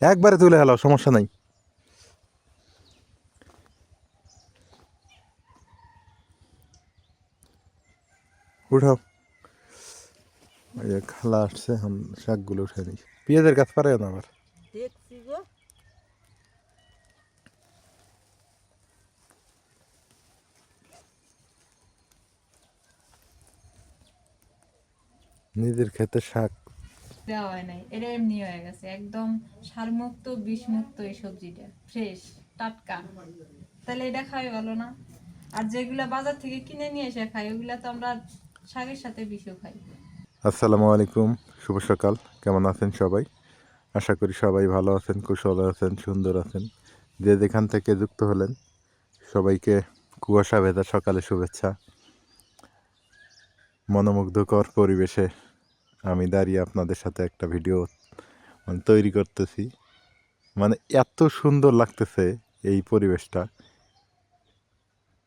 একবারে তুলে হেলাও সমস্যা নাই। উঠাও। ওই যে খালা আসছে শাকগুলো উঠে নিই। পেঁয়াজের গাছ পারে না আবার। দেখছি গো। নিজের ক্ষেতে শাক। দেওয়া হয় নাই। এটা এমনি হয়ে গেছে। একদম সারমুক্ত, বিষমুক্ত এই সবজিটা। ফ্রেশ, টাটকা। তাহলে এটা খাই ভালো না? আর যেগুলা বাজার থেকে কিনে নিয়ে এসে খাই, ওগুলো তো আমরা শাকের সাথে বিষও খাই। আসসালামু আলাইকুম। শুভ সকাল। কেমন আছেন সবাই? আশা করি সবাই ভালো আছেন, কুশল আছেন, সুন্দর আছেন। যে যেখান থেকে যুক্ত হলেন, সবাইকে কুয়াশা ভেজা সকালে শুভেচ্ছা। মনোমুগ্ধকর পরিবেশে আমি দাঁড়িয়ে আপনাদের সাথে একটা ভিডিও মানে তৈরি করতেছি। মানে এত সুন্দর লাগতেছে এই পরিবেশটা।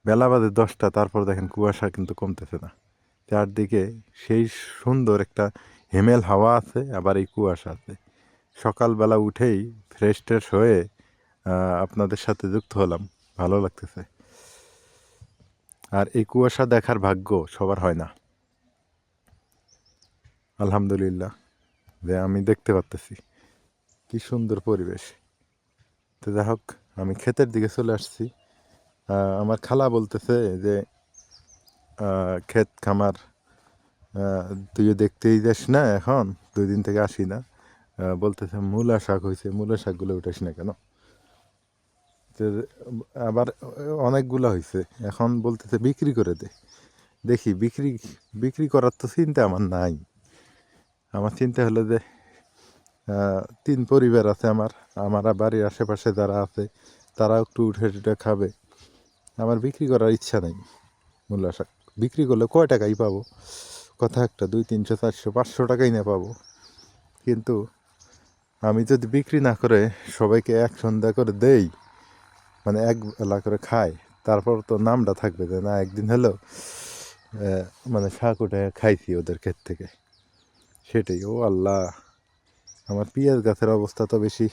বেলা বাজে দশটা, তারপর দেখেন কুয়াশা কিন্তু কমতেছে না। চারদিকে সেই সুন্দর একটা হেমেল হাওয়া আছে, আবার এই কুয়াশা আছে। সকালবেলা উঠেই ফ্রেশ ট্রেশ হয়ে আপনাদের সাথে যুক্ত হলাম। ভালো লাগতেছে। আর এই কুয়াশা দেখার ভাগ্য সবার হয় না। আলহামদুলিল্লাহ। যে আমি দেখতে পারতেছি। কি সুন্দর পরিবেশ। তো যাই হোক, আমি ক্ষেতের দিকে চলে আসছি। আমার খালা বলতেছে যে ক্ষেত খামার তুইও দেখতেই যাস না এখন, দুই দিন থেকে আসি না। বলতেছে মূলা শাক হয়েছে মূলা শাকগুলো উঠাস না কেন? আবার অনেকগুলো হয়েছে এখন বলতেছে বিক্রি করে দে। দেখি, বিক্রি বিক্রি করার তো চিন্তা আমার নাই। আমার চিন্তা হলো যে তিন পরিবার আছে আমার। আমার বাড়ির আশেপাশে যারা আছে তারা একটু উঠে টুঠে খাবে। আমার বিক্রি করার ইচ্ছা নেই মূলা শাক। বিক্রি করলে কয় টাকাই পাবো? কথা একটা, দুই তিনশো, চারশো, পাঁচশো টাকাই না পাবো। কিন্তু আমি যদি বিক্রি না করে সবাইকে এক সন্ধ্যা করে দেই মানে এক বেলা করে খাই, তারপর তো নামটা থাকবে যে না, একদিন হলো মানে শাক উঠে খাইছি ওদের ক্ষেত থেকে। সেটাই, ও আল্লাহ। আমার পেঁয়াজ গাছের অবস্থা তো বেশি,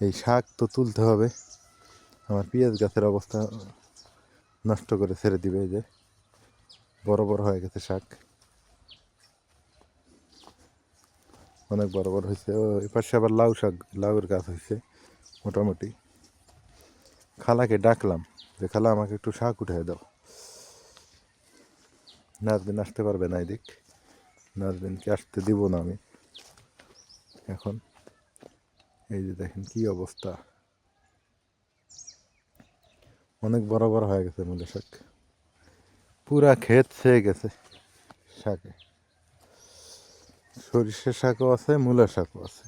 এই শাক তো তুলতে হবে। আমার পেঁয়াজ গাছের অবস্থা নষ্ট করে ছেড়ে দিবে যে, বড় বড় হয়ে গেছে শাক। অনেক বড় বড় হয়েছে। ও এপাশে আবার লাউ শাক, লাউয়ের গাছ হয়েছে, মোটামুটি। খালাকে ডাকলাম যে, খালা আমাকে একটু শাক উঠে দাও। নাজবিন আসতে পারবে না এদিক। নাজবিনকে আসতে দিব না আমি? এখন এই যে দেখেন কি অবস্থা। অনেক বড় বড় হয়ে গেছে মূলা শাক। পুরা ক্ষেত ছেয়ে গেছে শাকে। সরিষার শাকও আছে, মূলা শাকও আছে।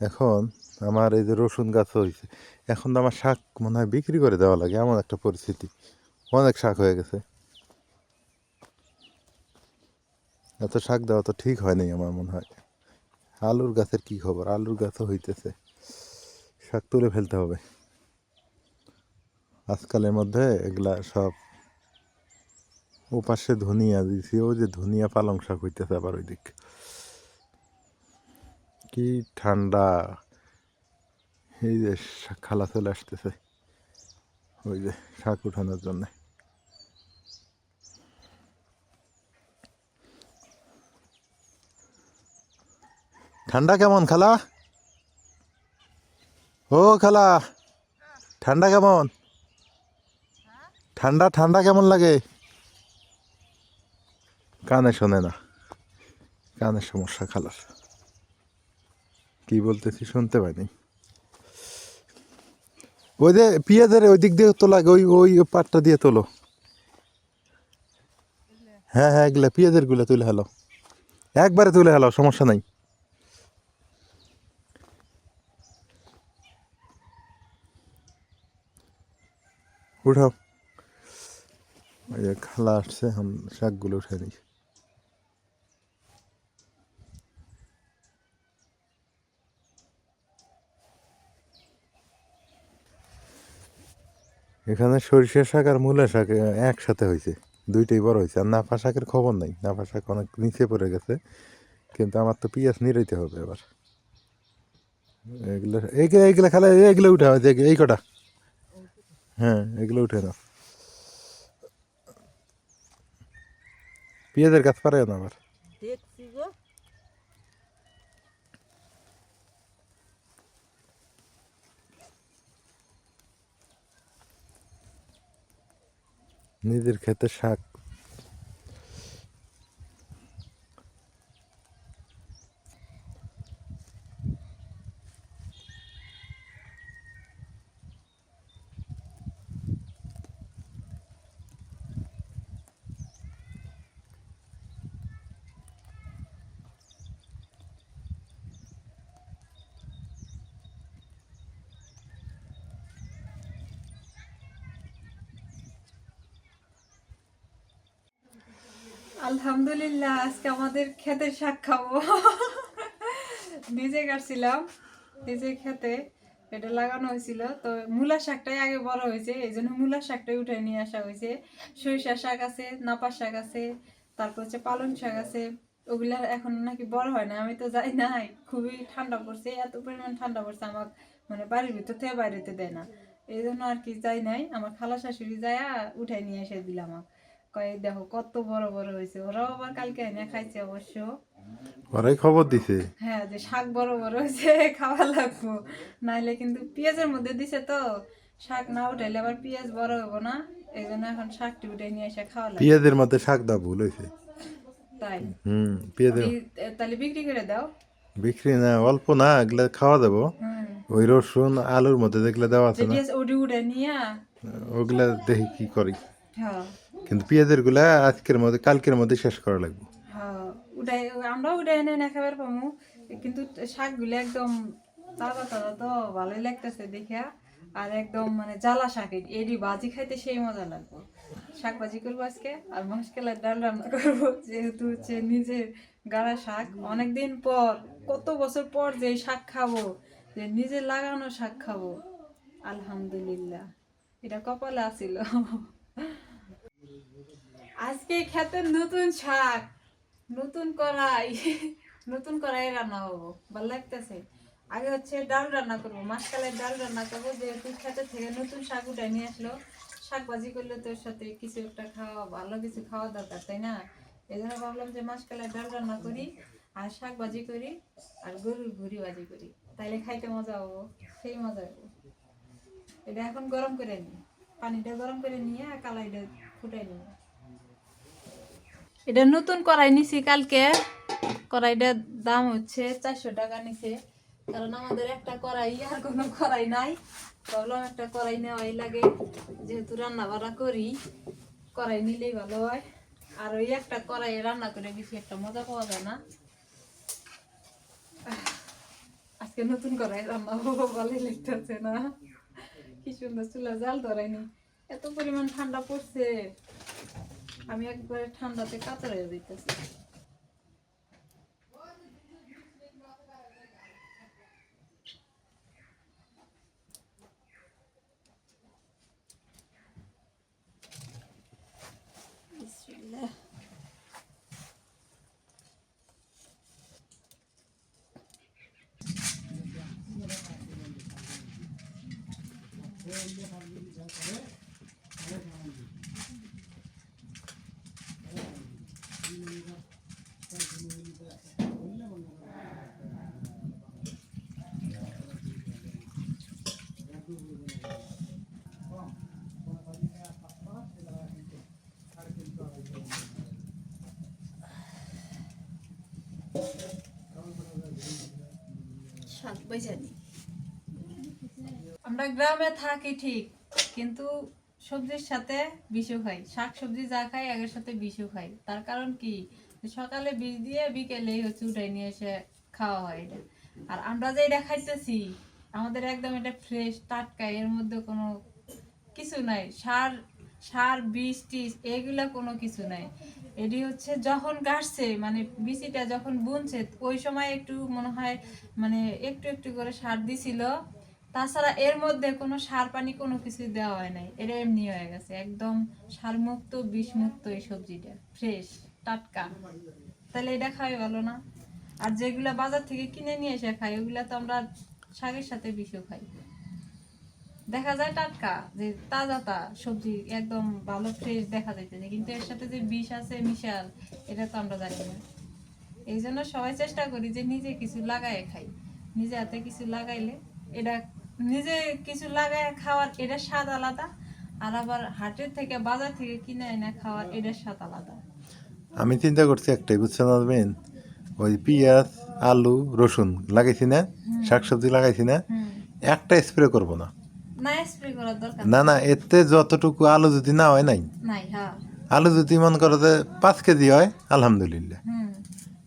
এখন আমার এই যে রসুন গাছ হয়েছে, এখন তো আমার শাক মনে হয় বিক্রি করে দেওয়া লাগে, এমন একটা পরিস্থিতি। অনেক শাক হয়ে গেছে। এত শাক দেওয়া তো ঠিক হয়নি আমার মনে হয়। আলুর গাছের কি খবর? আলুর গাছও হইতেছে। শাক তুলে ফেলতে হবে। আজকালের মধ্যে এগুলা সব ওপাশে ধনিয়া দিছি ও যে ধনিয়া পালং শাক হইতেছে আবার ওই দিক কি ঠান্ডা। এই যে খালা চলে আসতেছে। ওই যে শাক উঠানোর জন্য। ঠান্ডা কেমন খালা? ও খালা, ঠান্ডা কেমন? ঠান্ডা ঠান্ডা কেমন লাগে? কানে শোনে না। কানের সমস্যা খালার। কি বলতেছি শুনতে পাইনি। ওই যে পেঁয়াজের ওই দিক দিয়ে তোলা, ওই ওই পাটটা দিয়ে তোলো। হ্যাঁ হ্যাঁ এগুলা পেঁয়াজেরগুলা তুলে হেলো একবারে তুলে হেলো সমস্যা নাই। উঠাও। ওই খালা আসছে শাকগুলো উঠে নিই। এখানে সরিষা শাক আর মূলা শাক একসাথে হয়েছে। দুইটাই বড় হয়েছে। আর নাফা শাকের খবর নাই। নাফা শাক অনেক নিচে পড়ে গেছে। কিন্তু আমার তো পেঁয়াজ নিরাইতে হবে এবার। এগুলো এইগুলো এইগুলো খালে এইগুলো উঠে যে এই কটা। হ্যাঁ এগুলো উঠে না পেঁয়াজের গাছ পারে না আবার দেখছি গো নিজের ক্ষেতে শাক আলহামদুলিল্লাহ, আজকে আমাদের ক্ষেতের শাক খাব। নিজে কাটছিলাম, নিজে খেতে এটা লাগানো হয়েছিল। তো মূলা শাকটাই আগে বড় হয়েছে, এই জন্য মূলা শাকটাই উঠে নিয়ে আসা হয়েছে। সরিষা শাক আছে নাপা শাক আছে, তারপর হচ্ছে পালং শাক আছে। ওগুলা এখন নাকি বড় হয় না, আমি তো যাই নাই খুবই ঠান্ডা পড়ছে, এত পরিমাণ ঠান্ডা পড়ছে আমার মানে বাড়ির ভিতর থেকে বাইরেতে দেয় না। এই জন্য আর কি যাই নাই, আমার খালা শাশুড়ি যায় উঠাই নিয়ে এসে দিলাম আমাকে। কয়ে দেখো কত বড় বড় হয়েছে। ওরাও আবার কালকে এনে খাইছে অবশ্য। ওরাই খবর দিছে? হ্যাঁ যে শাক বড় বড় হয়েছে খাওয়া লাগবো। নাইলে কিন্তু পেঁয়াজের মধ্যে দিছে তো। শাক না উঠাইলে আবার পেঁয়াজ বড় হব না। এই জন্য এখন শাকটি উঠে নিয়ে এসে খাওয়া লাগবে। পেঁয়াজের মধ্যে শাক দা ভুল হয়েছে। তাই? হুম পেঁয়াজের তাহলে বিক্রি করে দাও। বিক্রি না অল্প না এগুলো খাওয়া দেবো। ওই রসুন আলুর মধ্যে যেগুলো দেওয়া আছে না উঠে উঠে নিয়ে ওগুলা দেখি কি করি। হ্যাঁ। কিন্তু পেঁয়াজেরগুলা আজকের মধ্যে, কালকের মধ্যে শেষ করা লাগবে। হ্যাঁ উঠাই আমরাও উঠাই এনে না খাবার পামু। কিন্তু শাকগুলো একদম তাজা তাজা তো, ভালোই লাগতেছে দেখা আর একদম মানে জ্বালা শাক এডি ভাজি খাইতে সেই মজা লাগবে। শাক ভাজি করব আজকে, আর মাসকালের ডাল রান্না করব, যেহেতু হচ্ছে নিজের গাড়া শাক। অনেকদিন পর, কত বছর পর যে শাক খাব, যে নিজের লাগানো শাক খাব। আলহামদুলিল্লাহ। এটা কপালে আছিল আজকে খেতে নতুন শাক, নতুন কড়াই নতুন কড়াই রান্না হব ভালো লাগতেছে। আগে হচ্ছে ডাল রান্না করব। মাসকালের ডাল রান্না করব, যেহেতু খেতে থেকে নতুন শাক উঠে নিয়ে আসলো। শাক ভাজি করলে তোর সাথে কিছু একটা খাওয়া, ভালো কিছু খাওয়া দরকার, তাই না? এই জন্য ভাবলাম যে মাসকালের ডাল রান্না করি, আর শাক ভাজি করি, আর গরুর ভুড়ি ভাজি করি। তাইলে খাইতে মজা হব, সেই মজা হব। এটা এখন গরম করে নিই পানিটা গরম করে নিয়ে কালাইটা এটা নতুন কড়াই নিছি কালকে। কড়াইটার দাম হচ্ছে চারশো টাকা নিছে। কারণ আমাদের একটা কড়াই আর কোনো কড়াই নাই। ভাবলাম একটা কড়াই নেওয়াই লাগে। যেহেতু রান্না বান্না করি, কড়াই নিলেই ভালো হয়। আর ওই একটা কড়াই রান্না করে বেশি একটা মজা পাওয়া যায় না। আজকে নতুন কড়াই রান্না ভালোই লাগতেছে না। কি সুন্দর চুলা জাল ধরাইনি। এত পরিমাণ ঠান্ডা পড়ছে আমি একবারে ঠান্ডাতে কাতর বিসমিল্লাহ। শাক বেজানি আমরা গ্রামে থাকি ঠিক কিন্তু সবজির সাথে বিষও খাই শাক সবজি যা খাই আগের সাথে বিষও খাই তার কারণ কি? সকালে বিষ দিয়ে বিকেলে হচ্ছে উঠাই নিয়ে এসে খাওয়া হয় এটা। আর আমরা যে এটা খাইতেছি, আমাদের একদম এটা ফ্রেশ টাটকা, এর মধ্যে কোনো কিছু নাই। সার সার, বীজ, টিজ, এগুলা কোনো কিছু নাই। এটি হচ্ছে যখন গাছছে মানে বিচিটা যখন বুনছে, ওই সময় একটু মনে হয় মানে একটু একটু করে সার দিছিল। তাছাড়া এর মধ্যে কোনো সার পানি কোনো কিছু দেওয়া হয় নাই। এটা এমনি হয়ে গেছে। একদম সারমুক্ত, বিষমুক্ত এই সবজিটা। ফ্রেশ টাটকা। তাহলে এটা খাই ভালো না। আর যেগুলা বাজার থেকে কিনে নিয়ে এসে খাই, ওগুলা তো আমরা শাকের সাথে বিষও খাই। দেখা যায় টাটকা, যে তাজা তা সবজি একদম ভালো ফ্রেশ দেখা যাইতেছে। কিন্তু এর সাথে যে বিষ আছে, মিশাল, এটা তো আমরা জানি না। এই জন্য সবাই চেষ্টা করি যে নিজে কিছু লাগায় খাই। নিজে হাতে কিছু লাগাইলে এটা নিজে কিছু লাগায় খাওয়ার এটা স্বাদ আলাদা আর আবার হাটের থেকে বাজার থেকে কিনে এনে খাওয়ার এটার স্বাদ আলাদা। আমি চিন্তা করছি একটাই বুঝছেন আসবেন ওই পেঁয়াজ আলু রসুন লাগাইছি না শাকসবজি লাগাইছি না একটা স্প্রে করব না। না স্প্রে না না এতে যতটুকু আলু যদি না হয় নাই হ্যাঁ। আলু যদি মনে করো যে পাঁচ কেজি হয় আলহামদুলিল্লাহ।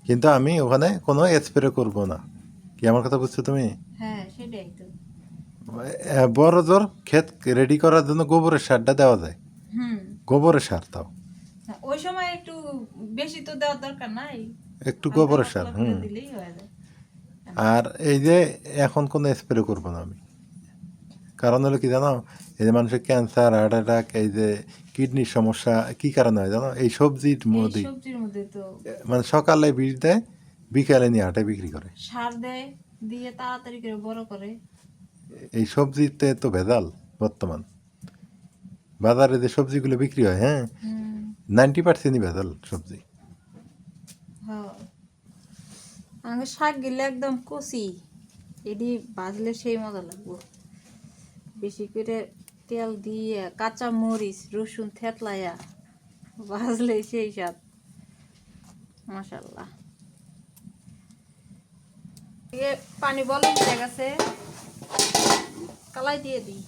কিন্তু আমি ওখানে কোনো স্প্রে করব না। কি আমার কথা বুঝছ তুমি? হ্যাঁ সেটাই তো। বড় জোর ক্ষেত রেডি করার জন্য গোবরের সারটা দেওয়া যায়। গোবরের সার তাও। ওই সময় একটু বেশি তো দেওয়ার দরকার নাই। একটু গোবরের সার হুম। হয়ে আর এই যে এখন কোনো স্প্রে করব না আমি। কারণ হলো কি জানো? এই যে মানুষের ক্যান্সার হার্ট অ্যাটাক এই যে কিডনির সমস্যা কি কারণে হয় জানো? এই সবজির মধ্যে মানে সকালে বীজ দেয় বিকালে নিয়ে হাটে বিক্রি করে। সার দেয় দিয়ে তাড়াতাড়ি করে বড় করে। এই সবজিতে তো ভেজাল বর্তমান। বাজারে যে সবজিগুলো বিক্রি হয় হ্যাঁ? নাইনটি পার্সেন্টই ভেজাল সবজি। হ্যাঁ। আমাকে শাক গেলে একদম কষি এটি ভাজলে সেই মজা লাগবো। বেশি করে তেল দিয়ে কাঁচা মরিচ রসুন থেতলাইয়া ভাজলে সেই স্বাদ। মাশাল্লাহ। এ পানি বলে গেছে কালাই দিয়ে দিই।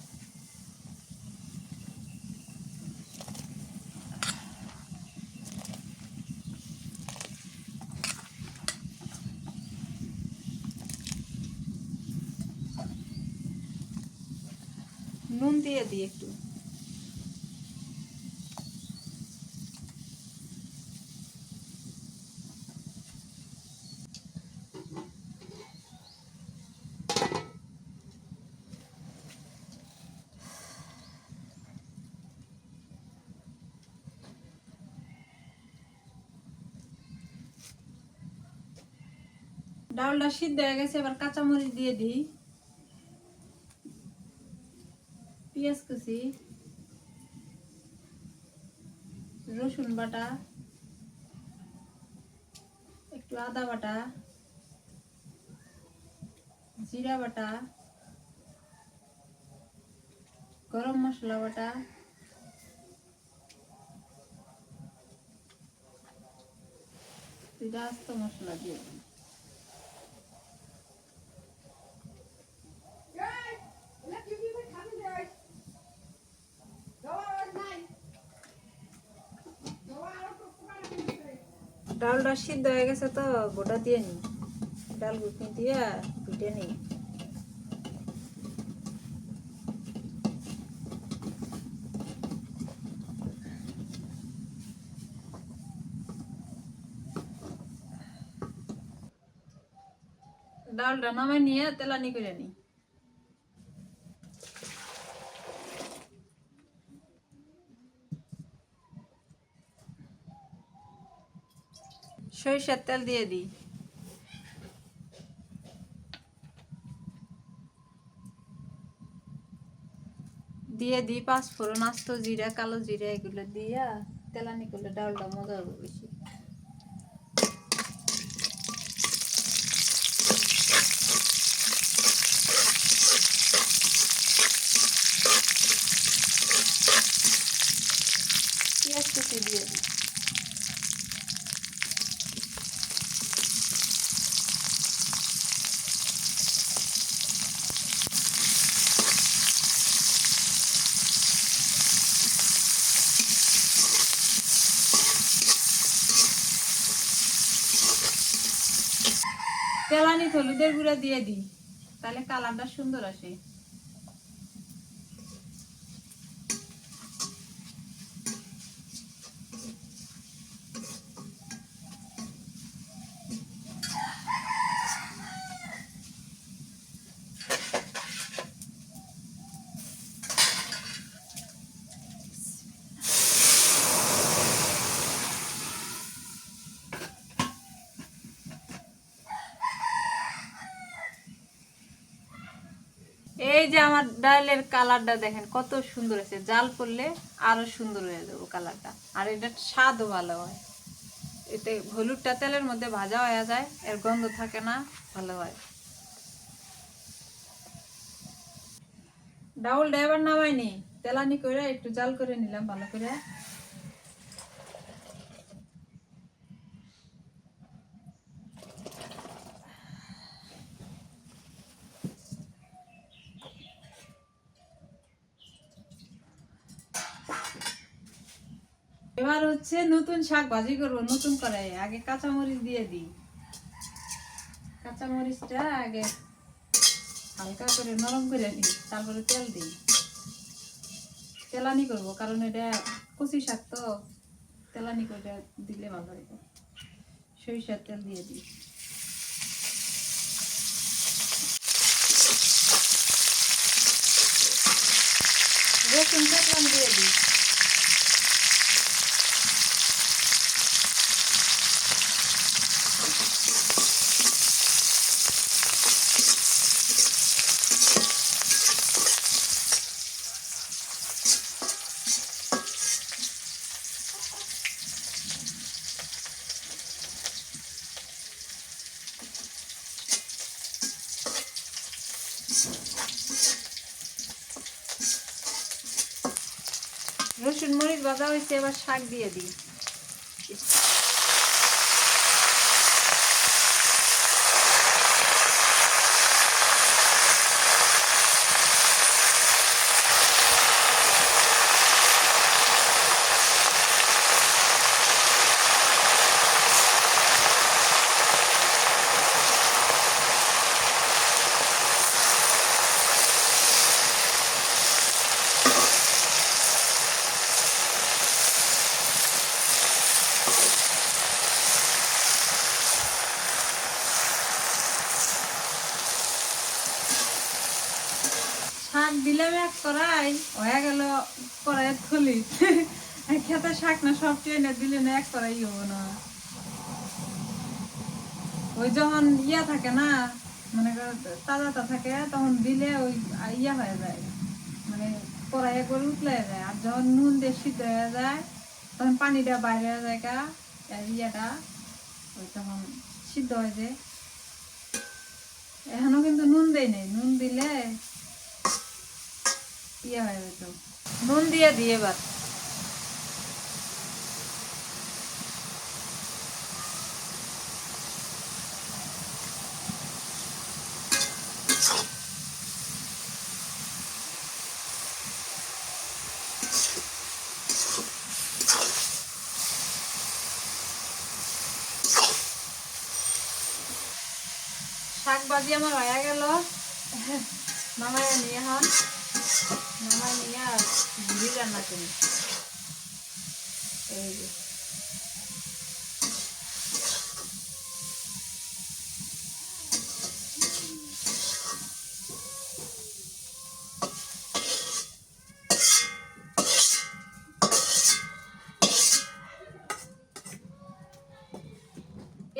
নুন দিয়ে দিই একটু। ডালটা সিদ্ধ হয়ে গেছে, এবার কাঁচামরিচ দিয়ে দিই। পেঁয়াজ কুচি, রসুন বাটা, একটু আদা বাটা, জিরা বাটা, গরম মশলা বাটা আস্ত মশলা দিয়ে দিই। ডালটা সিদ্ধ হয়ে গেছে তো, গোটা দিয়ে নি। ডাল গুটনি দিয়ে পিটে নি। ডালটা নামে নিয়ে তেলানি করে নি। সরিষার তেল দিয়ে দিই। দিয়ে দিই পাঁচ ফোড়ন আস্ত জিরা, কালো জিরা, এগুলো দিয়া তেলানি করলে ডালটা মজা হবে বেশি পেঁয়াজ কুচি দিয়ে দিই তেলানি হলুদের গুঁড়া দিয়ে দিই। তাহলে কালারটা সুন্দর আসে। এই যে আমার ডালের কালারটা দেখেন, কত সুন্দর আছে জাল করলে আরও সুন্দর হয়ে যাবে কালারটা। আর এটা স্বাদও ভালো হয়। এতে হলুদটা তেলের মধ্যে ভাজা হয়ে যায়, এর গন্ধ থাকে না, ভালো হয়। ডাউল ড্রাইভার নামাইনি। তেলানি করে একটু জাল করে নিলাম ভালো করে এবার হচ্ছে নতুন শাক ভাজি করব, নতুন কড়াই আগে কাঁচামরিচ দিয়ে দিই। কাঁচামরিচটা আগে হালকা করে নরম করে নিই, তারপরে তেল দিই। তেলানি করব, কারণ এটা কচি শাক তো, তেলানি করে দিলে ভালো হবে সরিষার তেল দিয়ে দিই। রসুন কাটলাম দিয়ে দিই রসুন মরিচ ভাজা হয়েছে এবার শাক দিয়ে দিই শাক দিলাম এক কড়াই হয়ে গেল কড়াইয়ের থলি খেতে শাক না সব ট্রেনে দিলে না এক হব না। ওই যখন ইয়া থাকে না মানে তাজাটা থাকে তখন দিলে ওই ইয়া হয়ে যায়। মানে কড়াইয়ে করে উতলে যায়। আর যখন নুন দিয়ে সিদ্ধ হয়ে যায় তখন পানিটা বাইরে যায় গা, ইয়াটা ওই তখন সিদ্ধ হয়ে যায়। এখনও কিন্তু নুন দেয় নাই। নুন দিলে ইয়ে হয়ে যেত। নুন দিয়ে দিয়ে এবার। আমার হয়ে গেল। নিয়ে হন নিয়ে আর ঘুরি রান্না করি। এই যে।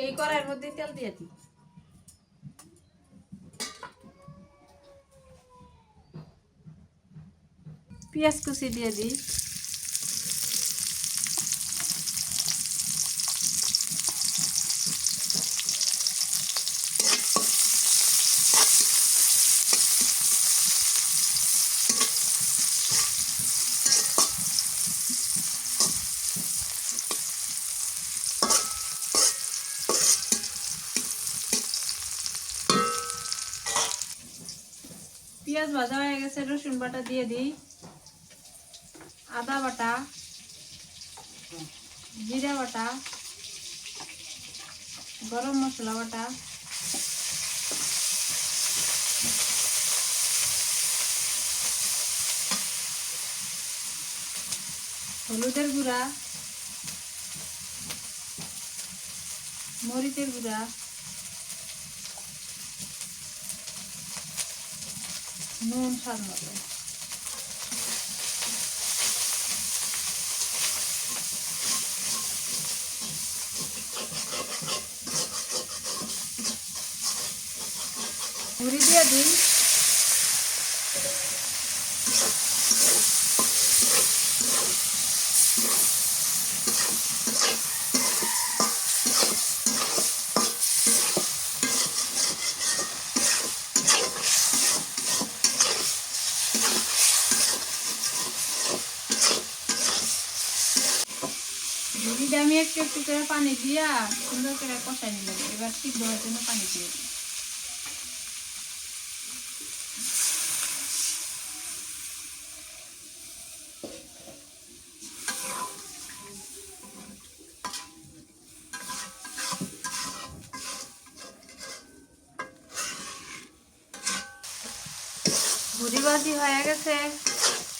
এই কড়াইয়ের মধ্যে তেল দিয়ে দিই। পেঁয়াজ কুচি দিয়ে দিই। পেঁয়াজ ভাজা হয়ে গেছে রসুন বাটা দিয়ে দিই। আদা বাটা জিরা বাটা গরম মশলা বাটা হলুদের গুঁড়া মরিচের গুঁড়া নুন স্বাদ ঘুরি দিয়ে দিই আমি একটু একটু করে পানি দিয়া সুন্দর করে কষাই নিলাম, এবার সিদ্ধ হওয়ার জন্য পানি দিয়ে হয়ে গেছে।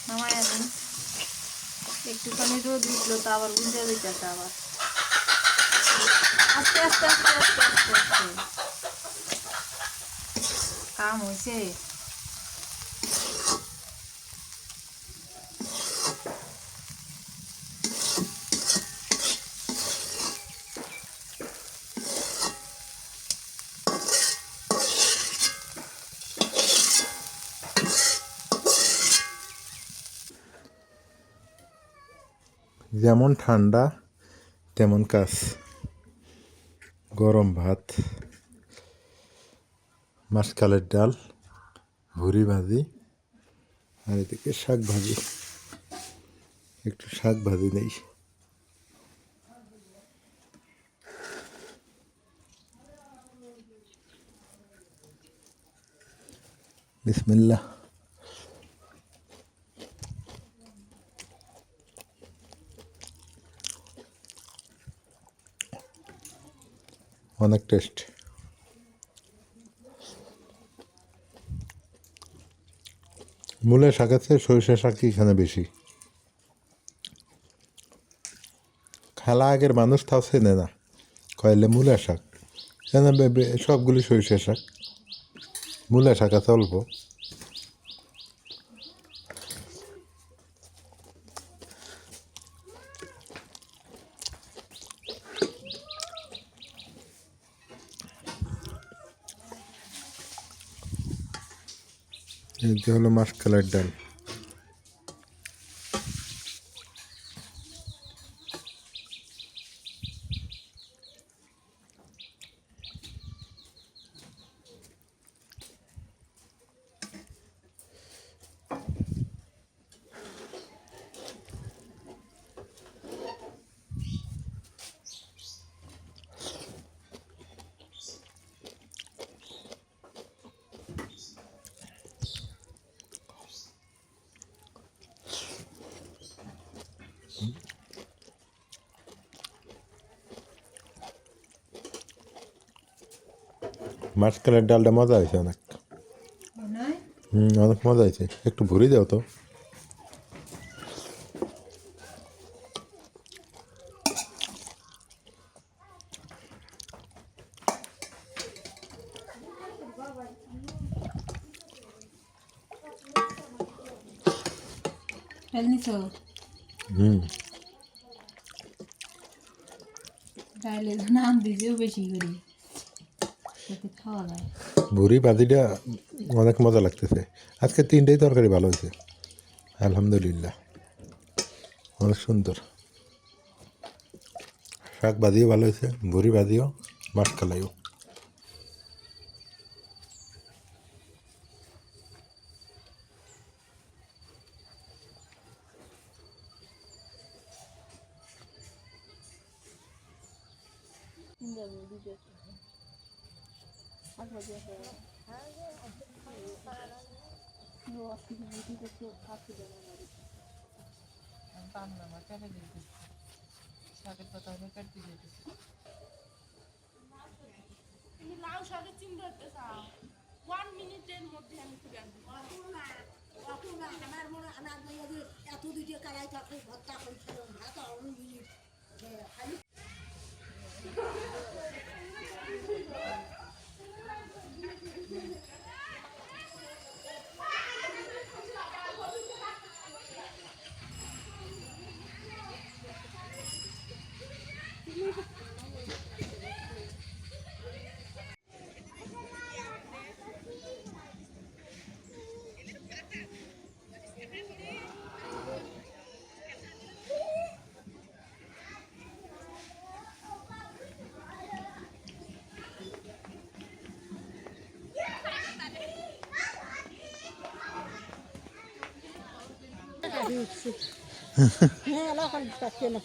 নামাই এখন একটুখানি রোদ উঠল তো আবার গুঁজে দিতেছে আবার। আস্তে আস্তে আস্তে আস্তে আস্তে। আস্তে কাম হয়েছে যেমন ঠান্ডা, তেমন কাজ গরম ভাত, মাসকালের ডাল ভুড়ি ভাজি, আর এদিকে শাক ভাজি। একটু শাক ভাজি নেই। বিসমিল্লাহ। অনেক টেস্ট। মূলে শাকের আছে সরিষা শাক এখানে বেশি। খেলা আগের মানুষ, তাও চেনে না। কয়লে মূলা শাক। কেন সবগুলি সরিষা শাক। মূলা শাক আছে অল্প। এই হলো হলো কালার ডাল। মাসকালের ডালটা মজা হয়েছে অনেক। হুম অনেক মজা হয়েছে। একটু ভুরি দাও তো। হুম। ডাইলে নাম দিয়েও বেশি করে। ভুরি ভাজিটা অনেক মজা লাগতেছে। আজকে তিনটেই তরকারি ভালো হয়েছে। আলহামদুলিল্লাহ। অনেক সুন্দর। শাক ভাজিও ভালো হয়েছে ভুরি ভাজিও মাছ কালাইও তুমি লাউ শাকের চিন্তা করতে চাও ওয়ান মিনিটের মধ্যে আমি খুলে আনব আমার মনে আমার মনে যে এত দুটো কালাই থাকে ভর্তা করে ছিল ভাত মিনিট খালি হ্যাঁ এলাকার পাচ্ছে না